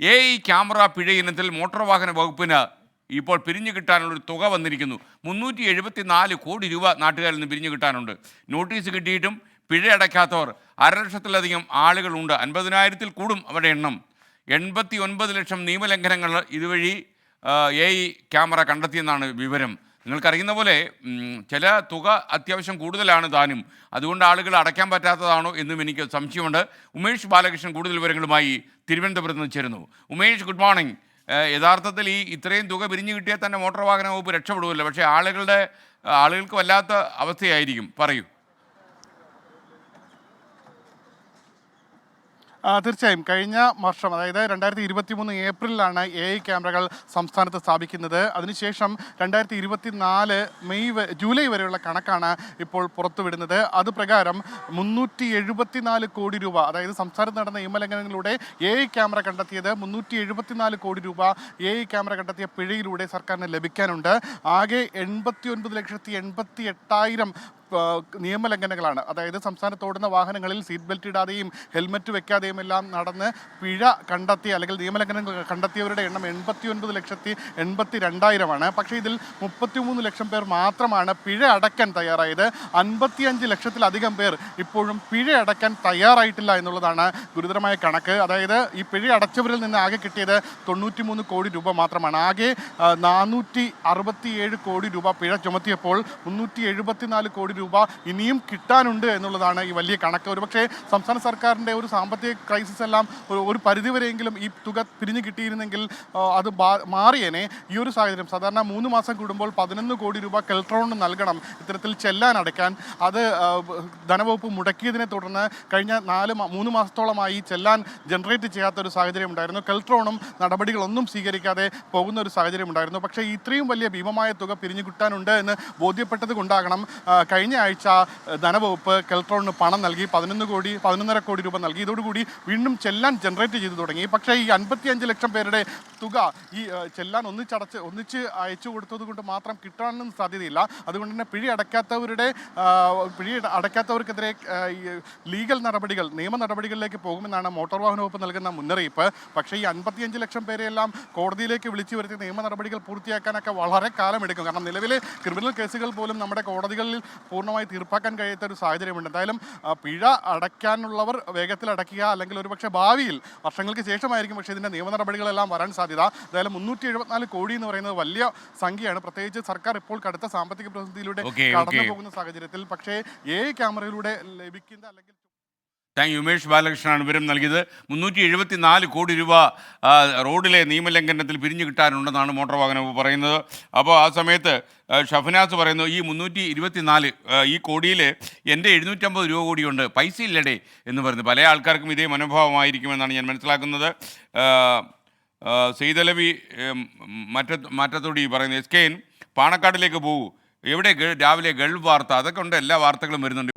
A I camera പിഴ ഇനത്തിൽ motor വാഹന വകുപ്പിന് ഇപ്പോൾ പിരിഞ്ഞു കിട്ടാനുള്ളൊരു തുക വന്നിരിക്കുന്നു. മുന്നൂറ്റി എഴുപത്തി നാല് കോടി രൂപ നാട്ടുകാരിൽ നിന്ന് പിരിഞ്ഞു കിട്ടാനുണ്ട്. നോട്ടീസ് കിട്ടിയിട്ടും പിഴ അടയ്ക്കാത്തവർ അരലക്ഷത്തിലധികം ആളുകളുണ്ട്. അൻപതിനായിരത്തിൽ കൂടും അവരുടെ എണ്ണം. എൺപത്തി ഒൻപത് ലക്ഷം നിയമലംഘനങ്ങൾ ഇതുവഴി എ ക്യാമറ കണ്ടെത്തിയെന്നാണ് വിവരം. നിങ്ങൾക്കറിയുന്ന പോലെ ചില തുക അത്യാവശ്യം കൂടുതലാണ് താനും. അതുകൊണ്ട് ആളുകൾ അടയ്ക്കാൻ പറ്റാത്തതാണോ എന്നും എനിക്ക് സംശയമുണ്ട്. ഉമേഷ് ബാലകൃഷ്ണൻ കൂടുതൽ വിവരങ്ങളുമായി തിരുവനന്തപുരത്ത് നിന്ന് ചേരുന്നു. ഉമേഷ് ഗുഡ് മോർണിംഗ് യഥാർത്ഥത്തിൽ ഈ ഇത്രയും തുക പിരിഞ്ഞു കിട്ടിയാൽ തന്നെ മോട്ടോർ വാഹന വകുപ്പ് രക്ഷപ്പെടുമല്ലോ പക്ഷേ ആളുകളുടെ ആളുകൾക്ക് വല്ലാത്ത അവസ്ഥയായിരിക്കും. പറയൂ. തീർച്ചയായും. കഴിഞ്ഞ വർഷം അതായത് രണ്ടായിരത്തി ഇരുപത്തി മൂന്ന് ഏപ്രിലാണ് എ ഐ ക്യാമറകൾ സംസ്ഥാനത്ത് സ്ഥാപിക്കുന്നത്. അതിനുശേഷം രണ്ടായിരത്തി ഇരുപത്തി നാല് മെയ് ജൂലൈ വരെയുള്ള കണക്കാണ് ഇപ്പോൾ പുറത്തുവിടുന്നത്. അത് പ്രകാരം മുന്നൂറ്റി എഴുപത്തിനാല് കോടി രൂപ അതായത് സംസ്ഥാനത്ത് നടന്ന നിയമലംഘനങ്ങളിലൂടെ എ ഐ ക്യാമറ കണ്ടെത്തിയത് മുന്നൂറ്റി എഴുപത്തിനാല് കോടി രൂപ എ ഐ ക്യാമറ കണ്ടെത്തിയ പിഴയിലൂടെ സർക്കാരിന് ലഭിക്കാനുണ്ട്. ആകെ എൺപത്തി ഒൻപത് ലക്ഷത്തി എൺപത്തി എട്ടായിരം നിയമലംഘനങ്ങളാണ്. അതായത് സംസ്ഥാനത്ത് ഓടുന്ന വാഹനങ്ങളിൽ സീറ്റ് ബെൽറ്റ് ഇടാതെയും ഹെൽമറ്റ് വെക്കാതെയും എല്ലാം നടന്ന് പിഴ കണ്ടെത്തിയ അല്ലെങ്കിൽ നിയമലംഘനങ്ങൾ കണ്ടെത്തിയവരുടെ എണ്ണം എൺപത്തി ഒൻപത് ലക്ഷത്തി എൺപത്തി രണ്ടായിരമാണ് പക്ഷേ ഇതിൽ മുപ്പത്തിമൂന്ന് ലക്ഷം പേർ മാത്രമാണ് പിഴ അടയ്ക്കാൻ തയ്യാറായത്. അൻപത്തിയഞ്ച് ലക്ഷത്തിലധികം പേർ ഇപ്പോഴും പിഴ അടയ്ക്കാൻ തയ്യാറായിട്ടില്ല എന്നുള്ളതാണ് ഗുരുതരമായ കണക്ക്. അതായത് ഈ പിഴ അടച്ചവരിൽ നിന്ന് ആകെ കിട്ടിയത് തൊണ്ണൂറ്റിമൂന്ന് കോടി രൂപ മാത്രമാണ്. ആകെ നാനൂറ്റി അറുപത്തിയേഴ് കോടി രൂപ പിഴ ചുമത്തിയപ്പോൾ മുന്നൂറ്റി എഴുപത്തിനാല് കോടി രൂപ ഇനിയും കിട്ടാനുണ്ട് എന്നുള്ളതാണ് ഈ വലിയ കണക്ക്. ഒരുപക്ഷെ സംസ്ഥാന സർക്കാരിന്റെ ഒരു സാമ്പത്തിക ക്രൈസിസ് എല്ലാം ഒരു പരിധിവരെയെങ്കിലും ഈ തുക പിരിഞ്ഞു കിട്ടിയിരുന്നെങ്കിൽ അത് മാറിയേനെ. ഈ ഒരു സാഹചര്യം സാധാരണ മൂന്ന് മാസം കൂടുമ്പോൾ പതിനൊന്ന് കോടി രൂപ കെൽട്രോണിന് നൽകണം ഇത്തരത്തിൽ ചെല്ലാൻ അടയ്ക്കാൻ. അത് ധനവകുപ്പ് മുടക്കിയതിനെ തുടർന്ന് കഴിഞ്ഞ നാല് മൂന്ന് മാസത്തോളമായി ചെല്ലാൻ ജനറേറ്റ് ചെയ്യാത്ത ഒരു സാഹചര്യം ഉണ്ടായിരുന്നു. കെൽട്രോണും നടപടികളൊന്നും സ്വീകരിക്കാതെ പോകുന്ന ഒരു സാഹചര്യം ഉണ്ടായിരുന്നു. പക്ഷേ ഇത്രയും വലിയ ഭീമമായ തുക പിരിഞ്ഞു കിട്ടാനുണ്ട് എന്ന് ബോധ്യപ്പെട്ടത് കൊണ്ടാകണം ആ, കഴിഞ്ഞ ആഴ്ച ധനവകുപ്പ് കെൽട്രോണിന് പണം നൽകി പതിനൊന്ന് കോടി പതിനൊന്നര കോടി രൂപ നൽകി. ഇതോടുകൂടി വീണ്ടും ചെല്ലാൻ ജനറേറ്റ് ചെയ്തു തുടങ്ങി. പക്ഷേ ഈ അൻപത്തിയഞ്ച് ലക്ഷം പേരുടെ തുക ഈ ചെല്ലാൻ ഒന്നിച്ചടച്ച് ഒന്നിച്ച് അയച്ചു കൊടുത്തത് കൊണ്ട് മാത്രം കിട്ടാനൊന്നും സാധ്യതയില്ല. അതുകൊണ്ട് തന്നെ പിഴ അടയ്ക്കാത്തവരുടെ പിഴി പിഴ അടയ്ക്കാത്തവർക്കെതിരെ ലീഗൽ നടപടികൾ നിയമ നടപടികളിലേക്ക് പോകുമെന്നാണ് മോട്ടോർ വാഹന വകുപ്പ് നൽകുന്ന മുന്നറിയിപ്പ്. പക്ഷേ ഈ അൻപത്തിയഞ്ച് ലക്ഷം പേരെയെല്ലാം കോടതിയിലേക്ക് വിളിച്ചു വരുത്തി നിയമ നടപടികൾ പൂർത്തിയാക്കാനൊക്കെ വളരെ കാലമെടുക്കും. കാരണം നിലവിലെ ക്രിമിനൽ കേസുകൾ പോലും നമ്മുടെ കോടതികളിൽ പൂർണമായി തീർപ്പാക്കാൻ കഴിയാത്ത ഒരു സാഹചര്യമുണ്ട്. എന്തായാലും പിഴ അടയ്ക്കാനുള്ളവർ വേഗത്തിൽ അടയ്ക്കുക അല്ലെങ്കിൽ ഒരുപക്ഷെ ഭാവിയിൽ വർഷങ്ങൾക്ക് ശേഷമായിരിക്കും പക്ഷേ ഇതിന്റെ നിയമ നടപടികളെല്ലാം വരാൻ സാധ്യത. എന്തായാലും മുന്നൂറ്റി എഴുപത്തിനാല് കോടി എന്ന് പറയുന്നത് വലിയ സംഖ്യയാണ്. പ്രത്യേകിച്ച് സർക്കാർ ഇപ്പോൾ കടുത്ത സാമ്പത്തിക പ്രതിസന്ധിയിലൂടെ കടന്നു പോകുന്ന സാഹചര്യത്തിൽ. പക്ഷേ ഏ ക്യാമറയിലൂടെ ലഭിക്കുന്ന അല്ലെങ്കിൽ താങ്ക് യു ഉമേഷ് ബാലകൃഷ്ണനാണ് വിവരം നൽകിയത്. മുന്നൂറ്റി എഴുപത്തി നാല് കോടി രൂപ റോഡിലെ നിയമലംഘനത്തിൽ പിരിഞ്ഞു കിട്ടാനുണ്ടെന്നാണ് മോട്ടോർ വാഹന വകുപ്പ് പറയുന്നത്. അപ്പോൾ ആ സമയത്ത് ഷഫനാസ് പറയുന്നു ഈ മുന്നൂറ്റി ഇരുപത്തി നാല് ഈ കോടിയിൽ എന്റെ എഴുന്നൂറ്റമ്പത് രൂപ കൂടിയുണ്ട്. പൈസ ഇല്ലടേ എന്ന് പറയുന്നു. പല ആൾക്കാർക്കും ഇതേ മനോഭാവമായിരിക്കുമെന്നാണ് ഞാൻ മനസ്സിലാക്കുന്നത്. സെയ്തലവി മറ്റ മാറ്റത്തോടി പറയുന്നു എസ് കെ എൻ പാണക്കാടിലേക്ക് പോകൂ. എവിടെ രാവിലെ ഗൾഫ് വാർത്ത? അതൊക്കെ ഉണ്ട്. എല്ലാ വാർത്തകളും വരുന്നുണ്ട്.